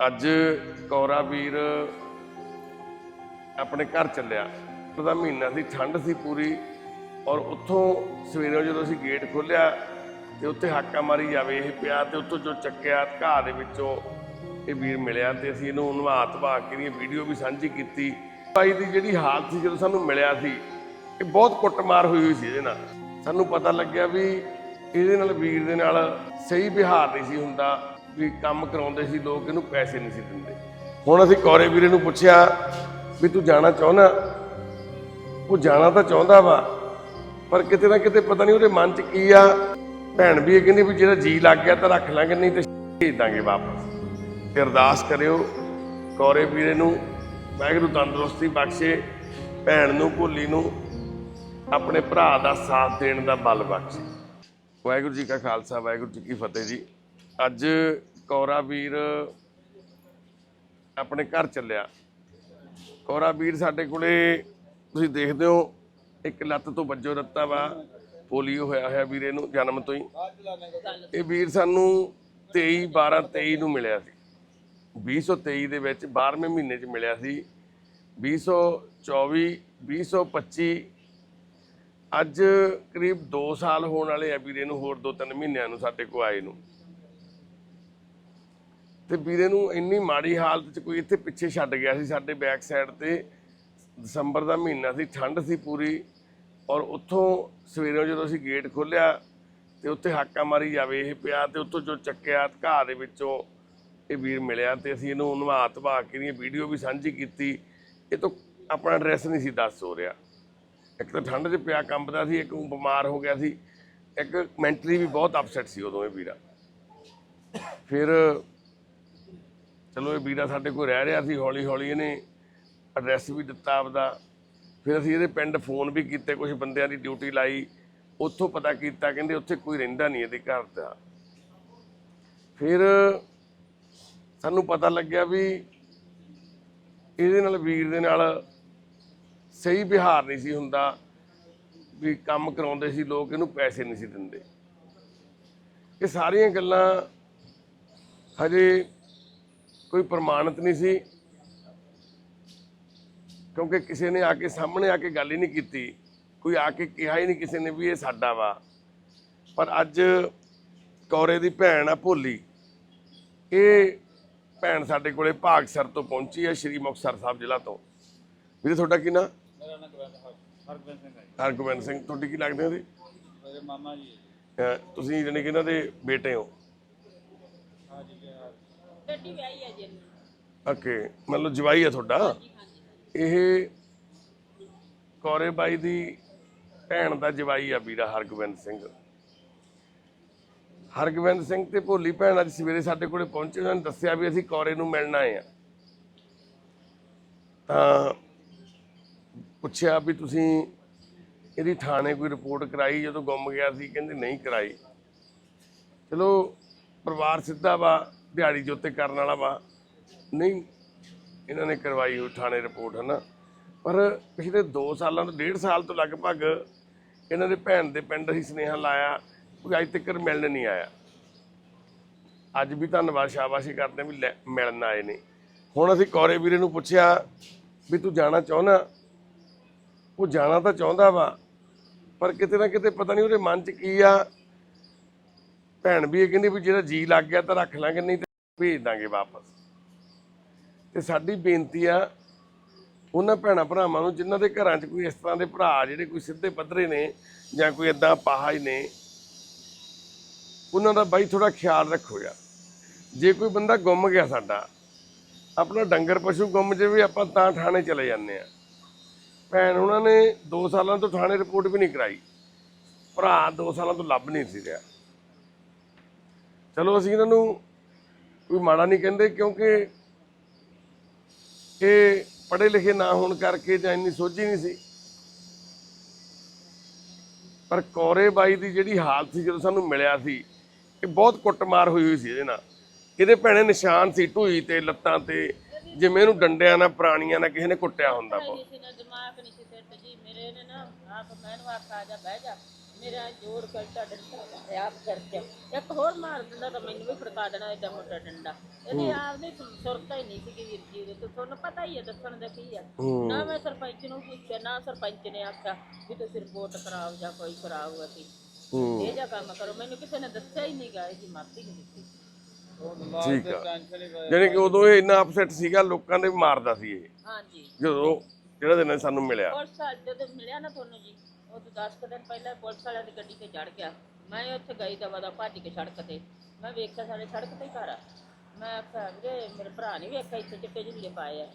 ਅੱਜ ਕੌਰਾ ਵੀਰ ਆਪਣੇ ਘਰ ਚੱਲਿਆ। ਉਹਦਾ ਮਹੀਨਾ ਸੀ ਠੰਡ ਸੀ ਪੂਰੀ ਔਰ ਉੱਥੋਂ ਸਵੇਰੇ ਜਦੋਂ ਅਸੀਂ ਗੇਟ ਖੋਲਿਆ ਤੇ ਉੱਥੇ ਹਾਕਾ ਮਾਰੀ ਜਾਵੇ ਇਹ ਪਿਆ ਤੇ ਉੱਥੋਂ ਜੋ ਚੱਕਿਆ ਘਾਹ ਦੇ ਵਿੱਚੋਂ ਇਹ ਵੀਰ ਮਿਲਿਆ ਤੇ ਅਸੀਂ ਇਹਨੂੰ ਨਵਾ ਧਵਾ ਕੇ ਦੀ ਵੀਡੀਓ ਵੀ ਸਾਂਝੀ ਕੀਤੀ। ਭਾਈ ਦੀ ਜਿਹੜੀ ਹਾਲਤ ਸੀ ਜਦੋਂ ਸਾਨੂੰ ਮਿਲਿਆ ਸੀ, ਇਹ ਬਹੁਤ ਕੁੱਟਮਾਰ ਹੋਈ ਹੋਈ ਸੀ ਇਹਦੇ ਨਾਲ। ਸਾਨੂੰ ਪਤਾ ਲੱਗਿਆ ਵੀ ਇਹਦੇ ਨਾਲ ਵੀਰ ਦੇ ਨਾਲ ਸਹੀ ਵਿਹਾਰ ਨਹੀਂ ਸੀ ਹੁੰਦਾ। ਵੀ ਕੰਮ ਕਰਾਉਂਦੇ ਸੀ, ਲੋਕ ਇਹਨੂੰ ਪੈਸੇ ਨਹੀਂ ਸੀ ਦਿੰਦੇ। ਹੁਣ ਅਸੀਂ ਕੌਰੇ ਵੀਰੇ ਨੂੰ ਪੁੱਛਿਆ ਵੀ ਤੂੰ ਜਾਣਾ ਚਾਹੁੰਦਾ? ਉਹ ਜਾਣਾ ਤਾਂ ਚਾਹੁੰਦਾ ਵਾ, ਪਰ ਕਿਤੇ ਨਾ ਕਿਤੇ ਪਤਾ ਨਹੀਂ ਉਹਦੇ ਮਨ 'ਚ ਕੀ ਆ। ਭੈਣ ਵੀ ਇਹ ਕਹਿੰਦੀ ਵੀ ਜਿਹੜਾ ਜੀ ਲੱਗ ਗਿਆ ਤਾਂ ਰੱਖ ਲਾਂਗੇ, ਨਹੀਂ ਤੇ ਭੇਜ ਦਾਂਗੇ ਵਾਪਸ। ਤੇ ਅਰਦਾਸ ਕਰਿਓ ਕੌਰੇ ਵੀਰੇ ਨੂੰ, ਵਾਹਿਗੁਰੂ ਤੰਦਰੁਸਤੀ ਬਖਸ਼ੇ, ਭੈਣ ਨੂੰ, ਭੋਲੀ ਨੂੰ, ਆਪਣੇ ਭਰਾ ਦਾ ਸਾਥ ਦੇਣ ਦਾ ਬਲ ਬਖਸ਼ੇ। ਵਾਹਿਗੁਰੂ ਜੀ ਕਾ ਖਾਲਸਾ, ਵਾਹਿਗੁਰੂ ਜੀ ਕੀ ਫਤਿਹ ਜੀ। ਅੱਜ ਕੌਰਾ ਵੀਰ ਆਪਣੇ ਘਰ ਚੱਲਿਆ। ਕੌਰਾ ਵੀਰ ਸਾਡੇ ਕੋਲੇ, ਤੁਸੀਂ ਦੇਖਦੇ ਹੋ, ਇੱਕ ਲੱਤ ਤੋਂ ਵੱਜੋ ਰੱਤਾ ਵਾ, ਪੋਲੀਓ ਹੋਇਆ ਹੋਇਆ ਵੀਰੇ ਨੂੰ ਜਨਮ ਤੋਂ ਹੀ। ਇਹ ਵੀਰ ਸਾਨੂੰ 23 12 23 ਨੂੰ ਮਿਲਿਆ ਸੀ। 2023 ਦੇ ਵਿੱਚ 12ਵੇਂ ਮਹੀਨੇ 'ਚ ਮਿਲਿਆ ਸੀ। 2024 2025 ਅੱਜ ਕਰੀਬ 2 ਸਾਲ ਹੋਣ ਵਾਲੇ ਆ ਵੀਰੇ ਨੂੰ, ਹੋਰ 2-3 ਮਹੀਨਿਆਂ ਨੂੰ ਸਾਡੇ ਕੋਲ ਆਏ ਨੂੰ। ਤੇ ਵੀਰੇ ਨੂੰ ਇੰਨੀ ਮਾੜੀ ਹਾਲਤ 'ਚ ਕੋਈ ਇੱਥੇ ਪਿੱਛੇ ਛੱਡ ਗਿਆ ਸੀ, ਸਾਡੇ ਬੈਕ ਸਾਈਡ ਤੇ। ਦਸੰਬਰ ਦਾ ਮਹੀਨਾ ਸੀ, ਠੰਡ ਸੀ ਪੂਰੀ। ਔਰ ਉੱਥੋਂ ਸਵੇਰੇ ਜਦੋਂ ਅਸੀਂ ਗੇਟ ਖੋਲਿਆ ਤੇ ਉੱਥੇ ਹਾਕਾ ਮਾਰੀ ਜਾਵੇ ਇਹ ਪਿਆ ਤੇ ਉੱਥੋਂ ਜੋ ਚੱਕਿਆ ਘਾਹ ਦੇ ਵਿੱਚੋਂ ਇਹ ਵੀਰ ਮਿਲਿਆ ਤੇ ਅਸੀਂ ਇਹਨੂੰ ਨਵਾ ਧਵਾ ਕੇ ਦੀ ਵੀਡੀਓ ਵੀ ਸਾਂਝੀ ਕੀਤੀ। ਇਹ ਤੋਂ ਆਪਣਾ ਐਡਰੈਸ ਨਹੀਂ ਸੀ ਦੱਸ ਹੋ ਰਿਹਾ। ਇੱਕ ਤਾਂ ਠੰਡ 'ਚ ਪਿਆ, ਕੰਬਦਾ ਸੀ, ਇੱਕ ਊਂ ਬਿਮਾਰ ਹੋ ਗਿਆ ਸੀ। ਇੱਕ ਮੈਂਟਲੀ ਵੀ ਬਹੁਤ ਅਪਸੈਟ ਸੀ ਉਦੋਂ ਇਹ ਵੀਰਾ। ਫਿਰ ਚਲੋ ਇਹ ਵੀਰਾ ਸਾਡੇ ਕੋਲ ਰਹਿ ਰਿਹਾ ਸੀ ਹੌਲੀ ਹੌਲੀ ਇਹਨੇ ਐਡਰੈਸ ਵੀ ਦਿੱਤਾ ਆਪਦਾ। ਫਿਰ ਅਸੀਂ ਇਹਦੇ ਪਿੰਡ ਫੋਨ ਵੀ ਕੀਤੇ ਕੁਝ ਬੰਦਿਆਂ ਦੀ ਡਿਊਟੀ ਲਾਈ। ਉੱਥੋਂ ਪਤਾ ਕੀਤਾ, ਕਹਿੰਦੇ ਉੱਥੇ ਕੋਈ ਰਹਿੰਦਾ ਨਹੀਂ ਇਹਦੇ ਘਰ ਦਾ। ਫਿਰ ਸਾਨੂੰ ਪਤਾ ਲੱਗਿਆ ਵੀ ਇਹਦੇ ਨਾਲ ਵੀਰ ਦੇ ਨਾਲ ਸਹੀ ਵਿਹਾਰ ਨਹੀਂ ਸੀ ਹੁੰਦਾ, ਵੀ ਕੰਮ ਕਰਾਉਂਦੇ ਸੀ ਲੋਕ, ਇਹਨੂੰ ਪੈਸੇ ਨਹੀਂ ਸੀ ਦਿੰਦੇ। ਇਹ ਸਾਰੀਆਂ ਗੱਲਾਂ ਹਜੇ ਕੋਈ ਪ੍ਰਮਾਣਿਤ ਨਹੀਂ ਸੀ। ਕਿਉਂਕਿ ਕਿਸੇ ਨੇ ਆ ਕੇ ਸਾਹਮਣੇ ਆ ਕੇ ਗੱਲ ਹੀ ਨਹੀਂ ਕੀਤੀ। ਕੋਈ ਆ ਕੇ ਕਿਹਾ ਹੀ ਨਹੀਂ ਕਿਸੇ ਨੇ ਵੀ ਇਹ ਸਾਡਾ ਵਾ। ਪਰ ਅੱਜ ਕੌਰੇ ਦੀ ਭੈਣ ਆ ਭੋਲੀ। ਇਹ ਭੈਣ ਸਾਡੇ ਕੋਲੇ ਭਾਗਸਰ ਤੋਂ ਪਹੁੰਚੀ ਹੈ ਸ਼੍ਰੀ ਮੁਕਤਸਰ ਸਾਹਿਬ ਜ਼ਿਲ੍ਹਾ ਤੋਂ। ਵੀਰੇ ਤੁਹਾਡਾ ਕੀ ਨਾਂ? ਮੇਰਾ ਨਾਮ ਗੋਬਿੰਦ ਹਰਗੋਬਿੰਦ ਸਿੰਘ ਹੈ। ਹਰਗੋਬਿੰਦ ਸਿੰਘ ਤੁਹਾਡੀ ਕੀ ਲੱਗਦੇ ਹੋ ਜੀ ਮੇਰੇ ਮਾਮਾ ਜੀ ਤੁਸੀਂ ਜਾਣੀ ਕਿ ਇਹਨਾਂ ਦੇ ਬੇਟੇ ਹੋ। ਹਾਂ। ਬੇਟੀ ਵਿਆਹੀ ਹੈ ਜੀ ਓਕੇ ਮਤਲਬ ਜਵਾਈ ਆ ਤੁਹਾਡਾ? ਇਹ ਕੌਰੇ ਬਾਈ ਦੀ ਭੈਣ ਦਾ ਜਵਾਈ ਆ ਵੀਰਾ ਹਰਗੋਬਿੰਦ ਸਿੰਘ। ਹਰਗੋਬਿੰਦ ਸਿੰਘ ਤੇ ਭੋਲੀ ਭੈਣ ਅੱਜ ਸਵੇਰੇ ਸਾਡੇ ਕੋਲੇ ਪਹੁੰਚੇ ਉਹਨਾਂ ਨੇ ਦੱਸਿਆ ਵੀ ਅਸੀਂ ਕੌਰੇ ਨੂੰ ਮਿਲਣ ਆਏ ਆ। ਤਾਂ ਪੁੱਛਿਆ ਵੀ ਤੁਸੀਂ ਇਹਦੀ ਥਾਣੇ ਕੋਈ ਰਿਪੋਰਟ ਕਰਾਈ ਜਦੋਂ ਗੁੰਮ ਗਿਆ ਸੀ ਕਹਿੰਦੇ ਨਹੀਂ ਕਰਾਈ। ਚਲੋ ਪਰਿਵਾਰ ਸਿੱਧਾ ਵਾ। ਦਿਹਾੜੀ ਜੋਤੇ ਕਰਨ ਵਾਲਾ ਵਾ। ਨਹੀਂ, ਇਹਨਾਂ ਨੇ ਕਰਵਾਈ ਹੋਈ ਥਾਣੇ ਰਿਪੋਰਟ, ਹਨਾ। ਪਰ ਪਿਛਲੇ 2 ਸਾਲਾਂ ਤੋਂ 1.5 ਸਾਲ ਤੋਂ ਲਗਭਗ ਇਹਨਾਂ ਦੇ ਭੈਣ ਦੇ ਪਿੰਡ ਅਸੀਂ ਸੁਨੇਹਾ ਲਾਇਆ, ਕੋਈ ਅੱਜ ਤੱਕ ਮਿਲਣ ਨਹੀਂ ਆਇਆ। ਅੱਜ ਵੀ ਧੰਨਵਾਦ, ਸ਼ਾਬਾਸ਼ੀ ਕਰਦੇ ਵੀ ਲੈ- ਮਿਲਣ ਆਏ ਨੇ। ਹੁਣ ਅਸੀਂ ਕੌਰੇ ਵੀਰੇ ਨੂੰ ਪੁੱਛਿਆ ਵੀ ਤੂੰ ਜਾਣਾ ਚਾਹੁੰਦਾ? ਉਹ ਜਾਣਾ ਤਾਂ ਚਾਹੁੰਦਾ ਵਾ, ਪਰ ਕਿਤੇ ਨਾ ਕਿਤੇ ਪਤਾ ਨਹੀਂ ਉਹਦੇ ਮਨ 'ਚ ਕੀ ਆ। ਭੈਣ ਵੀ ਇਹ ਕਹਿੰਦੀ ਵੀ ਜਿਹੜਾ ਜੀ ਲੱਗ ਗਿਆ ਤਾਂ ਰੱਖ ਲਾਂਗੇ, ਨਹੀਂ ਤੇ ਭੇਜ ਦਾਂਗੇ ਵਾਪਸ। ਤੇ ਸਾਡੀ ਬੇਨਤੀ ਆ, ਉਹਨਾਂ ਭੈਣਾਂ ਭਰਾਵਾਂ ਨੂੰ, ਜਿਨ੍ਹਾਂ ਦੇ ਘਰਾਂ 'ਚ ਕੋਈ ਇਸ ਤਰ੍ਹਾਂ ਦੇ ਭਰਾ, ਜਿਹੜੇ ਕੋਈ ਸਿੱਧੇ ਪੱਧਰੇ ਨੇ ਜਾਂ ਕੋਈ ਇਦਾਂ ਪਾਹਾ ਨੇ, ਉਹਨਾਂ ਦਾ ਬਾਈ ਥੋੜਾ ਖਿਆਲ ਰੱਖੋ ਯਾਰ। ਜੇ ਕੋਈ ਬੰਦਾ ਗੁੰਮ ਗਿਆ ਸਾਡਾ, ਆਪਣਾ ਡੰਗਰ ਪਸ਼ੂ ਗੁੰਮ ਜਾਵੇ, ਆਪਾਂ ਤਾਂ ਥਾਣੇ ਚਲੇ ਜਾਂਦੇ ਆ। ਭੈਣ ਉਹਨਾਂ ਨੇ 2 ਸਾਲਾਂ ਤੋਂ ਥਾਣੇ ਰਿਪੋਰਟ ਵੀ ਨਹੀਂ ਕਰਾਈ। ਭਰਾ 2 ਸਾਲਾਂ ਤੋਂ ਲੱਭ ਨਹੀਂ ਸੀ ਰਿਹਾ। ਚਲੋ ਅਸੀਂ ਇਹਨਾਂ ਨੂੰ ਕੋਈ ਮਾੜਾ ਨਹੀਂ ਕਹਿੰਦੇ ਕਿਉਂਕਿ ਇਹ ਪੜ੍ਹੇ ਲਿਖੇ ਨਾ ਹੋਣ ਕਰਕੇ ਜਾਂ ਇੰਨੀ ਸੋਝੀ ਨਹੀਂ ਸੀ। ਪਰ ਕੌਰੇ ਬਾਈ ਦੀ ਜਿਹੜੀ ਹਾਲਤ ਸੀ, ਜਦੋਂ ਸਾਨੂੰ ਮਿਲਿਆ ਸੀ, ਇਹ ਬਹੁਤ ਕੁੱਟਮਾਰ ਹੋਈ ਹੋਈ ਸੀ ਇਹਦੇ ਨਾਲ। ਇਹਦੇ ਭੈਣੇ ਨਿਸ਼ਾਨ ਸੀ ਢੂਈ ਤੇ, ਲੱਤਾਂ ਤੇ, ਜਿਵੇਂ ਇਹਨੂੰ ਡੰਡਿਆਂ ਨਾਲ, ਪ੍ਰਾਣੀਆਂ ਨਾਲ ਕਿਸੇ ਨੇ ਕੁੱਟਿਆ ਹੁੰਦਾ ਬਹੁਤ। ਮੇਰੇ ਨੇ ਨਾ ਆਪ ਮੈਨੂੰ ਆਖਾ ਜਾ ਬਹਿ ਜਾ ਮੇਰਾ ਜੋੜ ਕਰਤਾ ਡੰਡਾ ਆਪ ਕਰਕੇ। ਇੱਕ ਹੋਰ ਮਾਰ ਦਿੰਦਾ ਤਾਂ ਮੈਨੂੰ ਵੀ ਫੜਕਾ ਦੇਣਾ ਏਡਾ ਮੋਟਾ ਡੰਡਾ। ਇਹਦੀ ਆਪਦੀ ਸੁਰਤਾ ਹੀ ਨਹੀਂ ਸੀਗੀ ਵੀਰ ਜੀ ਉਹਦੇ ਤੋਂ। ਤੁਹਾਨੂੰ ਪਤਾ ਹੀ ਹੈ ਦੱਸਣ ਦਾ ਕੀ ਆ ਹੂੰ। ਨਾ ਮੈਂ ਸਰਪੰਚ ਨੂੰ ਪੁੱਛਿਆ ਨਾ ਸਰਪੰਚ ਨੇ ਆਖਿਆ ਵੀ ਤੁਸੀਂ ਰਿਪੋਰਟ ਕਰਾਓ ਜਾਂ ਕੋਈ ਕਰਾਓ ਅਸੀਂ। ਹੂੰ। ਇਹ ਜਿਹਾ ਕੰਮ ਕਰੋ। ਮੈਨੂੰ ਕਿਸੇ ਨੇ ਦੱਸਿਆ ਹੀ ਨਹੀਂ ਗਾ ਇਹਦੀ ਮਾਤੀ ਨਹੀਂ ਦਿੱਤੀ। ਉਹ ਦਿਮਾਗ ਠੀਕ ਤੇ ਆ। ਟੈਨਸ਼ਨ ਹੀ ਪਈ ਜਾਣੀ ਕਿ ਉਦੋਂ ਇਹ ਇੰਨਾ ਅਪਸੈਟ ਸੀਗਾ ਲੋਕਾਂ ਦੇ ਮਾਰਦਾ ਸੀ ਇਹ। ਹਾਂਜੀ। ਜਦੋਂ ਜਿਹੜਾ ਦਿਨ ਸਾਨੂੰ ਮਿਲਿਆ ਨਾ ਤੁਹਾਨੂੰ ਜੀ ਉਹ ਤੋਂ 10 ਕੁ ਦਿਨ ਪਹਿਲਾਂ ਪੁਲਿਸ ਵਾਲਿਆਂ ਦੀ ਗੱਡੀ ਤੇ ਚੜ ਗਿਆ। ਮੈਂ ਉੱਥੇ ਗਈ ਦਵਾ ਦਾ ਭੱਜ ਕੇ ਸੜਕ ਤੇ। ਮੈਂ ਵੇਖਿਆ ਸਾਡੇ ਸੜਕ ਤੇ ਹੀ ਘਰ ਆ। ਮੈਂ ਆਖਿਆ, ਵੀਰੇ, ਮੇਰੇ ਭਰਾ ਨੇ ਵੇਖਿਆ ਇੱਥੇ ਚਿੱਟੇ ਝੁੱਲੇ ਪਾਏ ਆ।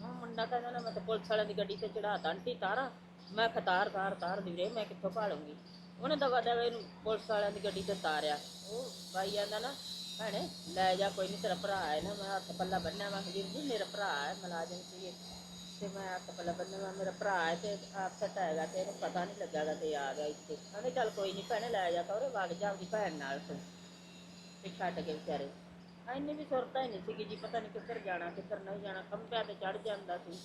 ਮੈਂ ਮੁੰਡਾ ਕਹਿੰਦਾ ਮੈਂ ਤਾਂ ਪੁਲਿਸ ਵਾਲਿਆਂ ਦੀ ਗੱਡੀ ਤੇ ਚੜਾਤਾ ਆਂਟੀ ਤਾਰਾ। ਮੈਂ ਖਤਾਰ ਤਾਰ ਤਾਰ ਦੀ ਵੀਰੇ, ਮੈਂ ਕਿੱਥੋਂ ਭਾਲੂੰਗੀ? ਉਹਨੇ ਦਵਾ ਦਵਾ ਇਹਨੂੰ ਪੁਲਿਸ ਵਾਲਿਆਂ ਦੀ ਗੱਡੀ ਤੇ ਤਾਰਿਆ ਉਹ ਬਾਈ ਆਂਦਾ ਨਾ, ਭੈਣੇ, ਲੈ ਜਾ, ਕੋਈ ਨਹੀਂ ਤੇਰਾ ਭਰਾ ਹੈ ਨਾ, ਮੈਂ ਹੱਥ ਪੱਲਾ ਬੰਨਿਆ ਮੈਂ ਵੀਰ ਜੀ, ਮੇਰਾ ਭਰਾ ਹੈ ਮੁਲਾਜ਼ਮ ਸੀ ਤੇ ਮੈਂ ਹੱਥ ਪੱਲਾ ਬੰਨਿਆ ਮੇਰਾ ਭਰਾ ਹੈ ਤੇ ਆਪ ਹੈਗਾ ਤੇ ਇਹਨੂੰ ਪਤਾ ਨਹੀਂ ਲੱਗਾਗਾ ਤੇ ਆ ਗਿਆ ਇੱਥੇ ਕਹਿੰਦੇ ਚੱਲ ਕੋਈ ਨਹੀਂ ਭੈਣੇ ਲੈ ਜਾ ਕਰੇ ਵਗ ਜਾ ਆਪਦੀ ਭੈਣ ਨਾਲ ਤੂੰ, ਤੇ ਛੱਡ ਕੇ ਵਿਚਾਰੇ। ਐਨੀ ਵੀ ਸੁਰਤਾ ਹੀ ਨਹੀਂ ਸੀਗੀ ਜੀ, ਪਤਾ ਨਹੀਂ ਕਿੱਧਰ ਜਾਣਾ, ਕਿੱਧਰ ਨਹੀਂ ਜਾਣਾ, ਖੰਭਿਆਂ ਤੇ ਚੜ ਜਾਂਦਾ ਸੀ।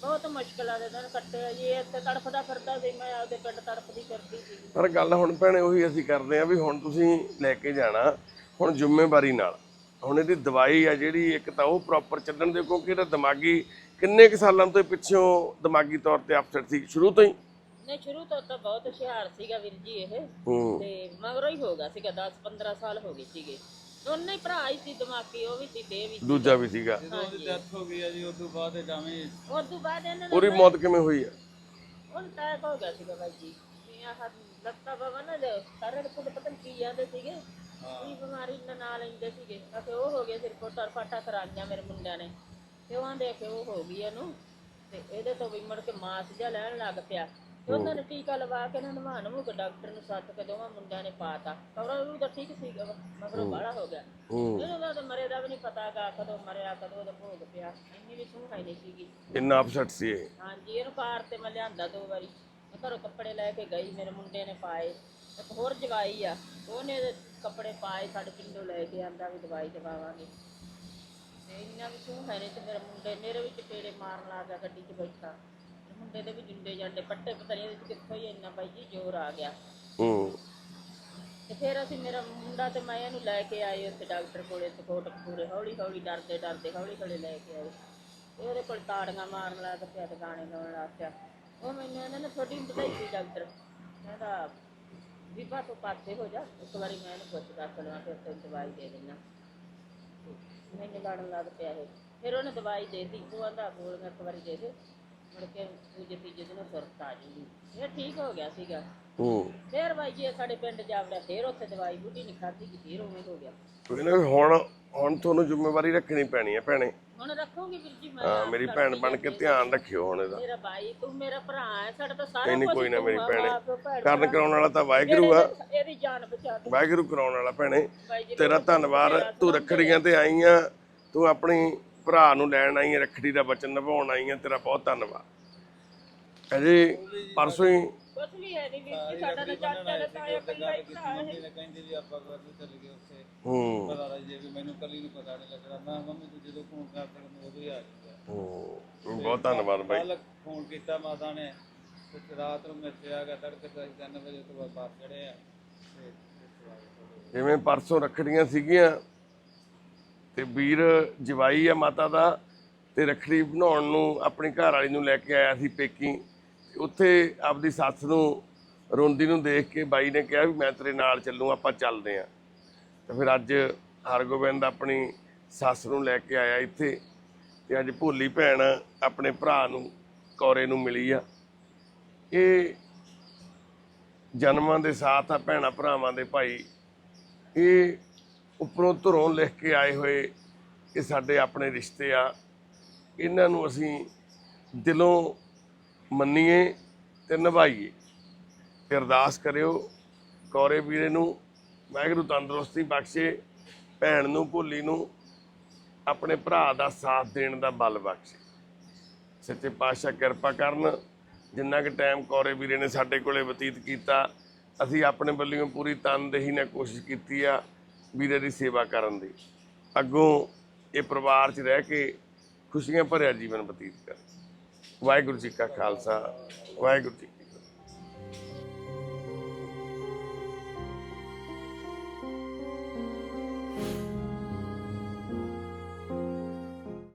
ਬਹੁਤ ਮੁਸ਼ਕਲਾਂ ਦੇ ਦਿਨ ਕੱਟੇ ਆ ਜੀ ਇੱਥੇ ਤੜਫਦਾ ਫਿਰਦਾ ਸੀ, ਮੈਂ ਆਪਦੇ ਪਿੰਡ ਤੜਫਦੀ ਫਿਰਦੀ ਸੀ। ਪਰ ਗੱਲ ਹੁਣ ਭੈਣੇ ਉਹੀ ਅਸੀਂ ਕਰਦੇ ਆ ਵੀ ਹੁਣ ਤੁਸੀਂ ਲੈ ਕੇ ਜਾਣਾ, ਹੁਣ ਜ਼ਿੰਮੇਵਾਰੀ ਨਾਲ। ਹੁਣ ਇਹਦੀ ਦਵਾਈ ਆ ਜਿਹੜੀ ਇੱਕ ਤਾਂ ਉਹ ਪ੍ਰੋਪਰ ਚੱਲਣ ਦੇ, ਕਿਉਂਕਿ ਇਹਦਾ ਦਿਮਾਗੀ ਕਿੰਨੇ ਕੁ ਸਾਲਾਂ ਤੋਂ ਇਹ ਪਿੱਛੋਂ ਦਿਮਾਗੀ ਤੌਰ ਤੇ ਅਪਸੈਟ ਸੀ? ਸ਼ੁਰੂ ਤੋਂ ਹੀ? ਨਹੀਂ ਸ਼ੁਰੂ ਤੋਂ ਤਾਂ ਬਹੁਤ ਹੁਸ਼ਿਆਰ ਸੀਗਾ ਵੀਰ ਜੀ ਇਹ। ਹੂੰ। ਤੇ ਮਗਰੋਂ ਹੀ ਹੋ ਗਿਆ ਸੀਗਾ 10 15 ਸਾਲ ਹੋ ਗਏ ਸੀਗੇ। ਦੋਨੇ ਹੀ ਭਰਾ ਹੀ ਸੀ ਦਿਮਾਗੀ ਉਹ ਵੀ ਸੀ ਤੇ ਵੀ ਸੀ। ਦੂਜਾ ਵੀ ਸੀਗਾ। ਜਦੋਂ ਉਹਦੀ ਡੈਥ ਹੋ ਗਈ ਆ ਜੀ ਉਸ ਤੋਂ ਬਾਅਦ ਇਹ ਜਾਵੇਂ ਉਸ ਤੋਂ ਬਾਅਦ ਇਹਨਾਂ ਉਹਦੀ ਨੇ ਮੌਤ ਕਿਵੇਂ ਹੋਈ ਆ? ਹੁਣ ਟੈਕ ਹੋ ਗਿਆ ਸੀਗਾ ਬਾਈ ਜੀ ਵੀ ਆਹ ਲੱਤਾਂ ਬਾਵਾ ਨਾ ਜੋ ਸਾਰੇ ਕੋਲ ਪਤਾ ਨੀ ਕੀ ਜਾਂਦੇ ਸੀਗੇ। ਕੀ ਬਿਮਾਰੀ ਨਾਲ ਨਾਲ ਲੈਂਦੇ ਸੀਗੇ। ਅਤੇ ਉਹ ਹੋ ਗਿਆ ਸਿਰ ਕੋਟਰ ਫਾਟਾ ਕਰਾਈਆਂ ਮੇਰੇ ਮੁੰਡਿਆਂ ਨੇ। ਤੇ ਉਹ ਆਂਦੇ ਕਿ ਉਹ ਹੋ ਗਈ ਇਹਨੂੰ ਤੇ ਇਹਦੇ ਤੋਂ ਵੀ ਮੁੜ ਕੇ ਮਾਸ ਜਿਹਾ ਲੈਣ ਲੱਗ ਪਿਆ। ਤੇ ਉਹਨਾਂ ਨੇ ਟੀਕਾ ਲਵਾ ਕੇ ਇਹਨਾਂ ਨੂੰ ਨਵਾਣ ਨੂੰ ਡਾਕਟਰ ਨੂੰ ਸੱਦ ਕੇ ਦੋਵਾਂ ਮੁੰਡਿਆਂ ਨੇ ਪਾਤਾ। ਕਵਰਾ ਉਹ ਤਾਂ ਠੀਕ ਸੀਗਾ ਮਗਰ ਬਾਹਲਾ ਹੋ ਗਿਆ। ਇਹਨੂੰ ਤਾਂ ਮਰੇ ਦਾ ਵੀ ਨਹੀਂ ਪਤਾ ਗਾ ਕਦੋਂ ਮਰਿਆ ਕਦੋਂ ਉਹਦਾ ਭੋਗ ਪਿਆ ਇੰਨੀ ਵੀ ਹੈ ਨਹੀਂ ਸੀਗੀ। ਇੰਨਾ ਅਪਸੈਟ ਸੀ ਇਹ? ਹਾਂਜੀ ਇਹਨੂੰ ਕਾਰ ਤੇ ਮੈਂ ਲਿਆਂਦਾ ਦੋ ਵਾਰੀ। ਮੈਂ ਘਰੋਂ ਕੱਪੜੇ ਲੈ ਕੇ ਗਈ ਮੇਰੇ ਮੁੰਡੇ ਨੇ ਪਾਏ। ਇੱਕ ਹੋਰ ਜਵਾਈ ਆ ਉਹਨੇ ਕੱਪੜੇ ਪਾਏ ਸਾਡੇ ਪਿੰਡੋਂ ਲੈ ਕੇ ਆਂਦਾ ਵੀ ਦਵਾਈ ਦਵਾਵਾਂਗੇ। ਤੇ ਇੰਨਾ ਵੀ ਸੂਹ ਹੈ ਨਹੀਂ ਤੇ ਮੇਰੇ ਮੁੰਡੇ ਮੇਰੇ ਵੀ ਚਪੇੜੇ ਮਾਰਨ ਲੱਗ ਗਿਆ ਗੱਡੀ 'ਚ ਬੈਠਾ। ਤੇ ਮੁੰਡੇ ਦੇ ਵੀ ਜੁੰਡੇ ਜਾਂਦੇ ਪੱਟੇ ਪਤਾ ਨਹੀਂ ਇਹਦੇ 'ਚ ਕਿੱਥੋਂ ਹੀ ਇੰਨਾ ਬਾਈ ਜੀ ਜ਼ੋਰ ਆ ਗਿਆ। ਹੂੰ। ਤੇ ਫਿਰ ਅਸੀਂ ਮੇਰਾ ਮੁੰਡਾ ਤੇ ਮੈਂ ਇਹਨੂੰ ਲੈ ਕੇ ਆਏ ਉੱਥੇ ਡਾਕਟਰ ਕੋਲੇ ਤੇ ਕੋਟਕਪੂਰੇ ਹੌਲੀ ਹੌਲੀ ਡਰਦੇ ਡਰਦੇ ਹੌਲੀ ਹੌਲੀ ਲੈ ਕੇ ਆਏ। ਤੇ ਉਹਦੇ ਕੋਲ ਤਾੜੀਆਂ ਮਾਰਨ ਲੱਗ ਪਿਆ ਤੇ ਗਾਣੇ ਗਾਉਣ ਲੱਗ ਪਿਆ। ਉਹ ਮੈਨੂੰ ਇਹਨਾਂ ਨੇ ਥੋੜੀ ਵਧਾਈ ਸੀ ਡਾਕਟਰ। ਕਹਿੰਦਾ ਬੀਬਾ ਤੂੰ ਪਾਸੇ ਹੋ ਜਾ ਇੱਕ ਵਾਰੀ ਮੈਂ ਇਹਨੂੰ ਪੁੱਛਦਾ ਚਲਵਾ ਫਿਰ ਤੈਨੂੰ ਦਵਾਈ ਦੇ ਦਿੰਦਾ। ਮੈਨੂੰ ਲੜਨ ਲੱਗ ਪਿਆ ਇਹ। ਫਿਰ ਉਹਨੇ ਦਵਾਈ ਦੇ ਦਿੱਤੀ। ਉਹ ਆਂਦਾ ਗੋਲੀਆਂ ਇੱਕ ਵਾਰੀ ਦੇ ਦੇ ਮੁੜ ਕੇ ਦੂਜੇ ਤੀਜੇ ਦਿਨ ਸੁਰਤ ਆ ਜੂਗੀ। ਇਹ ਠੀਕ ਹੋ ਗਿਆ ਸੀਗਾ। ਹੂੰ। ਫੇਰ ਬਾਈ ਜੀ ਇਹ ਸਾਡੇ ਪਿੰਡ ਜਾਵੜਾ ਫੇਰ ਉੱਥੇ ਦਵਾਈ ਬੂਟੀ ਨਹੀਂ ਖਾਧੀ ਕਿ ਫੇਰ ਉਵੇਂ ਹੋ ਗਿਆ। ਕੋਈ ਨਾ ਹੁਣ ਹੁਣ ਤੁਹਾਨੂੰ ਜ਼ਿੰਮੇਵਾਰੀ ਰੱਖਣੀ ਪੈਣੀ ਹੈ ਭੈਣੇ। ਹੁਣ ਰੱਖੂਗੀ ਵੀਰ ਜੀ ਮੈਂ ਹਾਂ ਮੇਰੀ ਭੈਣ ਬਣ ਕੇ ਧਿਆਨ ਰੱਖਿਓ ਹੁਣ ਇਹਦਾ। ਮੇਰਾ ਭਾਈ ਤੂੰ ਮੇਰਾ ਭਰਾ ਹੈ ਸਾਡਾ ਤਾਂ ਸਾਰਾ ਨਹੀਂ ਕੋਈ ਨਾ ਮੇਰੀ ਭੈਣੇ। ਕਰਨ। ਕਰਾਉਣ ਵਾਲਾ ਤਾਂ ਵਾਹਿਗੁਰੂ ਆ। ਇਹਦੀ- ਜਾਨ ਬਚਾ ਦੇ। ਵਾਹਿਗੁਰੂ ਕਰਾਉਣ ਵਾਲਾ ਭੈਣੇ। ਤੇਰਾ ਧੰਨਵਾਦ। ਤੂੰ ਰੱਖੜੀਆਂ ਤੇ ਆਈ ਆ। ਤੂੰ ਆਪਣੀ ਭਰਾ ਨੂੰ ਲੈਣ ਆਈ ਆ ਰੱਖੜੀ ਦਾ ਵਚਨ ਨਿਭਾਉਣ ਆਈ ਆ। ਤੇਰਾ ਬਹੁਤ ਧੰਨਵਾਦ। ਅਜੇ ਪਰਸੋਂ ਹੀ ਕੁਛ ਵੀ ਹੈ ਨਹੀਂ ਵੀਰ ਜੀ ਸਾਡਾ ਤਾਂ ਚਾਚਾ ਦਾ ਤਾਇਆ ਕੱਲਾ ਹੀ ਭਰਾ ਹੈ। ਕਹਿੰਦੀ ਵੀ ਆਪਾਂ ਕਰ ਚੱਲ ਗਏ ਉੱਥੇ। ਹੂੰ। ਪਤਾ ਲੱਗ ਜੇ ਵੀ ਮੈਨੂੰ ਕੱਲੀ ਨੂੰ ਪਤਾ ਨਹੀਂ ਲੱਗਣਾ। ਮੈਂ ਕਿਹਾ, ਮੰਮੀ ਤੂੰ ਜਦੋਂ ਫੋਨ ਕਰਦਾ ਮੈਂ ਉਦੋਂ ਹੀ ਆ ਜਾਊਗਾ। ਹੂੰ। ਬਹੁਤ ਧੰਨਵਾਦ ਬਾਈ। ਕੱਲ ਫੋਨ ਕੀਤਾ ਮਾਤਾ ਨੇ। ਤੇ ਰਾਤ ਨੂੰ ਮੈਂ ਇੱਥੇ ਆ ਗਿਆ ਤੜਕੇ ਤੋਂ 3 ਵਜੇ ਤੋਂ ਬਾਅਦ ਬਾਹਰ ਚੜੇ ਆ। ਤੇ ਇੱਥੇ ਆ ਗਏ ਥੋੜ੍ਹੇ। ਜਿਵੇਂ ਪਰਸੋਂ ਰੱਖੜੀਆਂ ਸੀਗੀਆਂ। ਤੇ ਵੀਰ ਜਵਾਈ ਆ ਮਾਤਾ ਦਾ। ਤੇ ਰੱਖੜੀ ਬਣਾਉਣ ਨੂੰ ਆਪਣੀ ਘਰ ਵਾਲੀ ਨੂੰ ਲੈ ਕੇ ਆਇਆ ਸੀ ਪੇਕੀ। ਉੱਥੇ ਆਪਦੀ ਸੱਸ ਨੂੰ ਰੋਂਦੀ ਨੂੰ ਦੇਖ ਕੇ ਬਾਈ ਨੇ ਕਿਹਾ ਵੀ ਮੈਂ ਤੇਰੇ ਨਾਲ ਚੱਲੂ ਆਪਾਂ ਚੱਲਦੇ ਆਂ। ਤੇ ਫਿਰ ਅੱਜ ਹਰਗੋਬਿੰਦ ਆਪਣੀ ਸੱਸ ਨੂੰ ਲੈ ਕੇ ਆਇਆ ਇੱਥੇ ਤੇ ਅੱਜ ਭੋਲੀ ਭੈਣ ਆਪਣੇ ਭਰਾ ਨੂੰ, ਕੌਰੇ ਨੂੰ ਮਿਲੀ ਆ। ਇਹ ਜਨਮਾਂ ਦੇ ਸਾਥ ਆ ਭੈਣਾ ਭਰਾਵਾਂ ਦੇ ਭਾਈ। ਇਹ ਉੱਪਰੋਂ ਧਰੋਂ ਲਿਖ ਕੇ ਆਏ ਹੋਏ ਇਹ ਸਾਡੇ ਆਪਣੇ ਰਿਸ਼ਤੇ ਆ। ਇਹਨਾਂ ਨੂੰ ਅਸੀਂ ਦਿਲੋਂ ਮੰਨੀਏ ਤੇ ਨਿਭਾਈਏ। ਅਰਦਾਸ ਕਰਿਓ ਕੌਰੇ ਵੀਰੇ ਨੂੰ ਵਾਹਿਗੁਰੂ ਤੰਦਰੁਸਤੀ ਬਖਸ਼ੇ, ਭੈਣ ਨੂੰ, ਭੋਲੀ ਨੂੰ, ਆਪਣੇ ਭਰਾ ਦਾ ਸਾਥ ਦੇਣ ਦਾ ਬਲ ਬਖਸ਼ੇ। ਸੱਚੇ ਪਾਤਸ਼ਾਹ ਕਿਰਪਾ ਕਰਨ, ਜਿੰਨਾ ਕਿ ਟਾਈਮ ਕੌਰੇ ਵੀਰੇ ਨੇ ਸਾਡੇ ਕੋਲੇ ਬਤੀਤ ਕੀਤਾ, ਅਸੀਂ ਆਪਣੇ ਵੱਲੋਂ ਪੂਰੀ ਤਨਦੇਹੀ ਨਾਲ ਕੋਸ਼ਿਸ਼ ਕੀਤੀ ਆ ਵੀਰੇ ਦੀ ਸੇਵਾ ਕਰਨ ਦੀ। ਅੱਗੋਂ ਇਹ ਪਰਿਵਾਰ 'ਚ ਰਹਿ ਕੇ ਖੁਸ਼ੀਆਂ ਭਰਿਆ ਜੀਵਨ ਬਤੀਤ ਕਰ। ਵਾਹਿਗੁਰੂ ਜੀ ਕਾ ਖਾਲਸਾ, ਵਾਹਿਗੁਰੂ ਜੀ